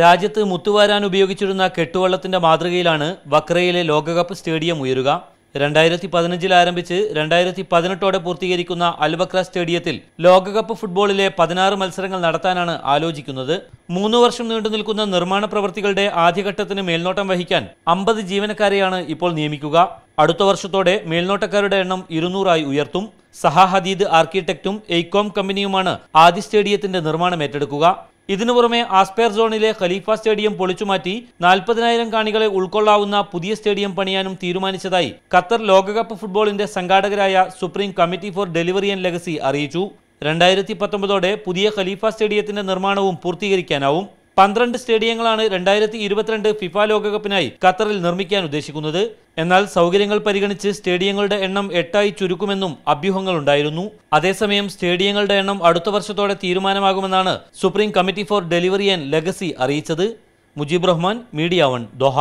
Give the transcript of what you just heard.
രാജ്യത്ത് മുത്തുവാരാൻ ഉപയോഗിച്ചിരുന്ന കെട്ടുവള്ളത്തിന്റെ മാതൃകയിലാണ് വക്രയിലെ ലോകകപ്പ് സ്റ്റേഡിയം ഉയരുക. രണ്ടായിരത്തി പതിനഞ്ചിൽ ആരംഭിച്ച് രണ്ടായിരത്തി പതിനെട്ടോടെ പൂർത്തീകരിക്കുന്ന അൽവക്ര സ്റ്റേഡിയത്തിൽ ലോകകപ്പ് ഫുട്ബോളിലെ പതിനാറ് മത്സരങ്ങൾ നടത്താനാണ് ആലോചിക്കുന്നത്. മൂന്ന് വർഷം നീണ്ടു നിൽക്കുന്ന നിർമ്മാണ പ്രവൃത്തികളുടെ ആദ്യഘട്ടത്തിന് മേൽനോട്ടം വഹിക്കാൻ അമ്പത് ജീവനക്കാരെയാണ് ഇപ്പോൾ നിയമിക്കുക. അടുത്ത വർഷത്തോടെ മേൽനോട്ടക്കാരുടെ എണ്ണം ഇരുന്നൂറായി ഉയർത്തും. സഹ ഹദീദ് ആർക്കിടെക്റ്റും എയ്കോം കമ്പനിയുമാണ് ആദ്യ സ്റ്റേഡിയത്തിന്റെ നിർമ്മാണം ഏറ്റെടുക്കുക. ഇതിനു പുറമെ ആസ്പെയർ സോണിലെ ഖലീഫ സ്റ്റേഡിയം പൊളിച്ചുമാറ്റി നാൽപ്പതിനായിരം കാണികളെ ഉൾക്കൊള്ളാവുന്ന പുതിയ സ്റ്റേഡിയം പണിയാനും തീരുമാനിച്ചതായി ഖത്തർ ലോകകപ്പ് ഫുട്ബോളിന്റെ സംഘാടകരായ supreme committee for delivery and legacy അറിയിച്ചു. രണ്ടായിരത്തി പത്തൊമ്പതോടെ പുതിയ ഖലീഫ സ്റ്റേഡിയത്തിന്റെ നിർമ്മാണവും പൂർത്തീകരിക്കാനാവും. പന്ത്രണ്ട് സ്റ്റേഡിയങ്ങളാണ് രണ്ടായിരത്തി ഇരുപത്തിരണ്ട് ഫിഫ ലോകകപ്പിനായി ഖത്തറിൽ നിർമ്മിക്കാൻ ഉദ്ദേശിക്കുന്നത്. എന്നാൽ സൗകര്യങ്ങൾ പരിഗണിച്ച് സ്റ്റേഡിയങ്ങളുടെ എണ്ണം എട്ടായി ചുരുക്കുമെന്നും അഭ്യൂഹങ്ങളുണ്ടായിരുന്നു അതേസമയം സ്റ്റേഡിയങ്ങളുടെ എണ്ണം അടുത്ത വർഷത്തോടെ തീരുമാനമാകുമെന്നാണ് supreme committee for delivery and legacy അറിയിച്ചത്. Mujeeb Rahman media one Doha.